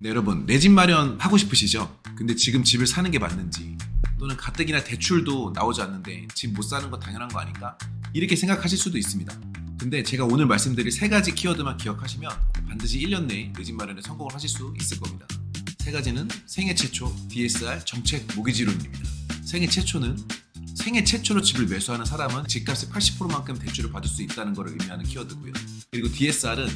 네, 여러분 내 집 마련 하고 싶으시죠? 근데 지금 집을 사는 게 맞는지 또는 가뜩이나 대출도 나오지 않는데 집 못 사는 건 당연한 거 아닌가? 이렇게 생각하실 수도 있습니다. 근데 제가 오늘 말씀드릴 세 가지 키워드만 기억하시면 반드시 1년 내에 내 집 마련에 성공을 하실 수 있을 겁니다. 세 가지는 생애 최초 DSR 정책 모기지론입니다. 생애 최초는 생애 최초로 집을 매수하는 사람은 집값의 80%만큼 대출을 받을 수 있다는 것을 의미하는 키워드고요. 그리고 DSR은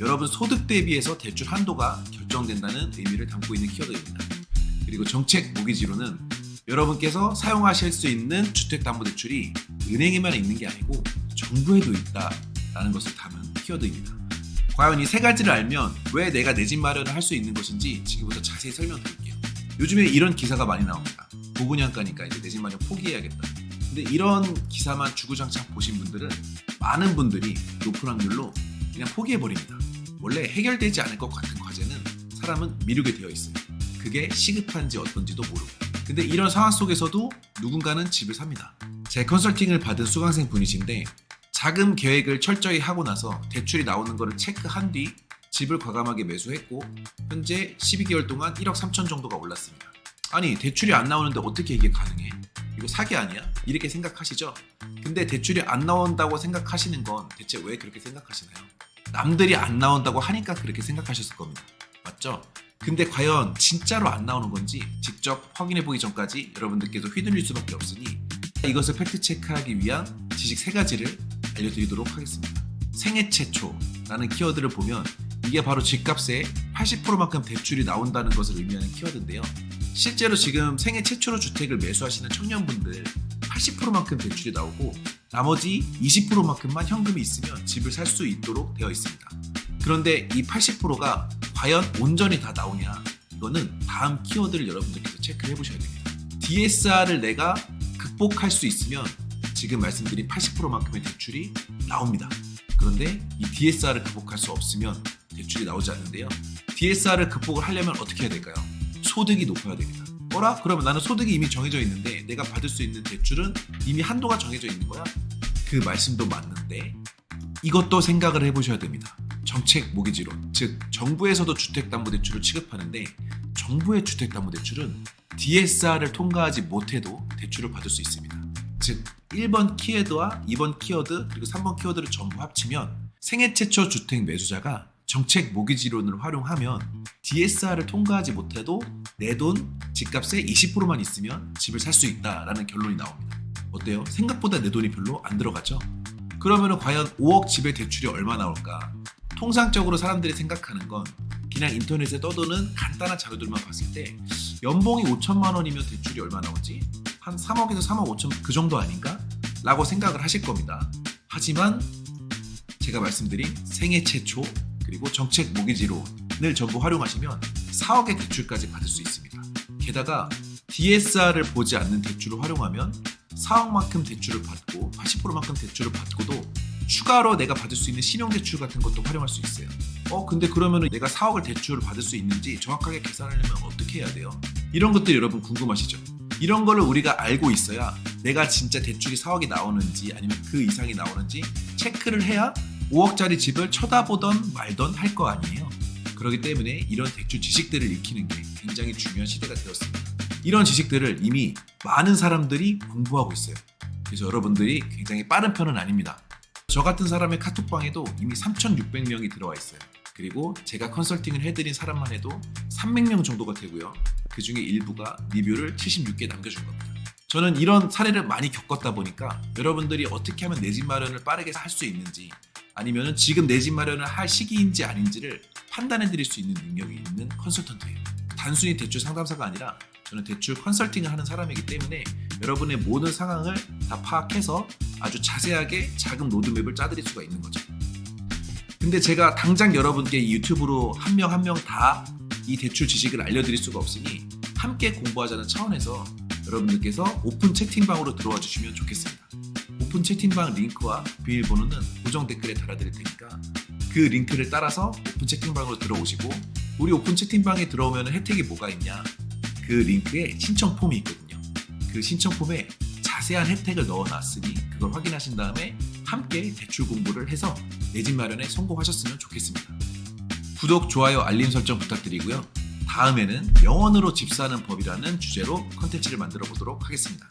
여러분 소득 대비해서 대출 한도가 결 정된다는 의미를 담고 있는 키워드입니다. 그리고 정책 모기지로는 여러분께서 사용하실 수 있는 주택담보대출이 은행에만 있는 게 아니고 정부에도 있다라는 것을 담은 키워드입니다. 과연 이 세 가지를 알면 왜 내가 내 집 마련을 할 수 있는 것인지 지금부터 자세히 설명드릴게요. 요즘에 이런 기사가 많이 나옵니다. 고분양가니까 이제 내 집 마련 포기해야겠다. 근데 이런 기사만 주구장창 보신 분들은 많은 분들이 높은 확률로 그냥 포기해버립니다. 원래 해결되지 않을 것 같은 사람은 미루게 되어 있어요. 그게 시급한지 어떤지도 모르고. 근데 이런 상황 속에서도 누군가는 집을 삽니다. 제 컨설팅을 받은 수강생 분이신데 자금 계획을 철저히 하고 나서 대출이 나오는 거를 체크한 뒤 집을 과감하게 매수했고 현재 12개월 동안 1억 3천 정도가 올랐습니다. 아니 대출이 안 나오는데 어떻게 이게 가능해? 이거 사기 아니야? 이렇게 생각하시죠? 근데 대출이 안 나온다고 생각하시는 건 대체 왜 그렇게 생각하시나요? 남들이 안 나온다고 하니까 그렇게 생각하셨을 겁니다. 맞죠? 근데 과연 진짜로 안 나오는 건지 직접 확인해 보기 전까지 여러분들께서 휘둘릴 수밖에 없으니 이것을 팩트 체크하기 위한 지식 세 가지를 알려드리도록 하겠습니다. 생애 최초라는 키워드를 보면 이게 바로 집값의 80%만큼 대출이 나온다는 것을 의미하는 키워드인데요. 실제로 지금 생애 최초로 주택을 매수하시는 청년분들 80%만큼 대출이 나오고 나머지 20%만큼만 현금이 있으면 집을 살 수 있도록 되어 있습니다. 그런데 이 80%가 과연 온전히 다 나오냐? 이거는 다음 키워드를 여러분들께서 체크해 보셔야 됩니다. DSR을 내가 극복할 수 있으면 지금 말씀드린 80%만큼의 대출이 나옵니다. 그런데 이 DSR을 극복할 수 없으면 대출이 나오지 않는데요. DSR을 극복을 하려면 어떻게 해야 될까요? 소득이 높아야 됩니다. 뭐라? 그러면 나는 소득이 이미 정해져 있는데 내가 받을 수 있는 대출은 이미 한도가 정해져 있는 거야? 그 말씀도 맞는데 이것도 생각을 해보셔야 됩니다. 정책 모기지론, 즉 정부에서도 주택담보대출을 취급하는데 정부의 주택담보대출은 DSR을 통과하지 못해도 대출을 받을 수 있습니다. 즉 1번 키워드와 2번 키워드 그리고 3번 키워드를 전부 합치면 생애 최초 주택 매수자가 정책 모기지론을 활용하면 DSR을 통과하지 못해도 내 돈 집값의 20%만 있으면 집을 살 수 있다라는 결론이 나옵니다. 어때요? 생각보다 내 돈이 별로 안 들어가죠? 그러면 과연 5억 집의 대출이 얼마 나올까? 통상적으로 사람들이 생각하는 건 그냥 인터넷에 떠도는 간단한 자료들만 봤을 때 연봉이 5천만 원이면 대출이 얼마 나오지? 한 3억에서 3억 5천 그 정도 아닌가? 라고 생각을 하실 겁니다. 하지만 제가 말씀드린 생애 최초 그리고 정책 모기지론을 전부 활용하시면 4억의 대출까지 받을 수 있습니다. 게다가 DSR을 보지 않는 대출을 활용하면 4억만큼 대출을 받고 80%만큼 대출을 받고도 추가로 내가 받을 수 있는 신용대출 같은 것도 활용할 수 있어요. 어, 근데 그러면 내가 4억을 대출을 받을 수 있는지 정확하게 계산하려면 어떻게 해야 돼요? 이런 것들 여러분 궁금하시죠? 이런 거를 우리가 알고 있어야 내가 진짜 대출이 4억이 나오는지 아니면 그 이상이 나오는지 체크를 해야 5억짜리 집을 쳐다보던 말던 할 거 아니에요. 그렇기 때문에 이런 대출 지식들을 익히는 게 굉장히 중요한 시대가 되었습니다. 이런 지식들을 이미 많은 사람들이 공부하고 있어요. 그래서 여러분들이 굉장히 빠른 편은 아닙니다. 저 같은 사람의 카톡방에도 이미 3,600명이 들어와 있어요. 그리고 제가 컨설팅을 해드린 사람만 해도 300명 정도가 되고요. 그 중에 일부가 리뷰를 76개 남겨준 겁니다. 저는 이런 사례를 많이 겪었다 보니까 여러분들이 어떻게 하면 내 집 마련을 빠르게 할 수 있는지 아니면 지금 내 집 마련을 할 시기인지 아닌지를 판단해 드릴 수 있는 능력이 있는 컨설턴트예요. 단순히 대출 상담사가 아니라 저는 대출 컨설팅을 하는 사람이기 때문에 여러분의 모든 상황을 다 파악해서 아주 자세하게 자금 로드맵을 짜드릴 수가 있는 거죠. 근데 제가 당장 여러분께 이 유튜브로 한 명 한 명 다 이 대출 지식을 알려드릴 수가 없으니 함께 공부하자는 차원에서 여러분들께서 오픈 채팅방으로 들어와 주시면 좋겠습니다. 오픈 채팅방 링크와 비밀번호는 고정 댓글에 달아드릴 테니까 그 링크를 따라서 오픈 채팅방으로 들어오시고 우리 오픈 채팅방에 들어오면 혜택이 뭐가 있냐 그 링크에 신청 폼이 있거든요. 그 신청 폼에 자세한 혜택을 넣어놨으니 그걸 확인하신 다음에 함께 대출 공부를 해서 내 집 마련에 성공하셨으면 좋겠습니다. 구독, 좋아요, 알림 설정 부탁드리고요. 다음에는 영원으로 집 사는 법이라는 주제로 컨텐츠를 만들어 보도록 하겠습니다.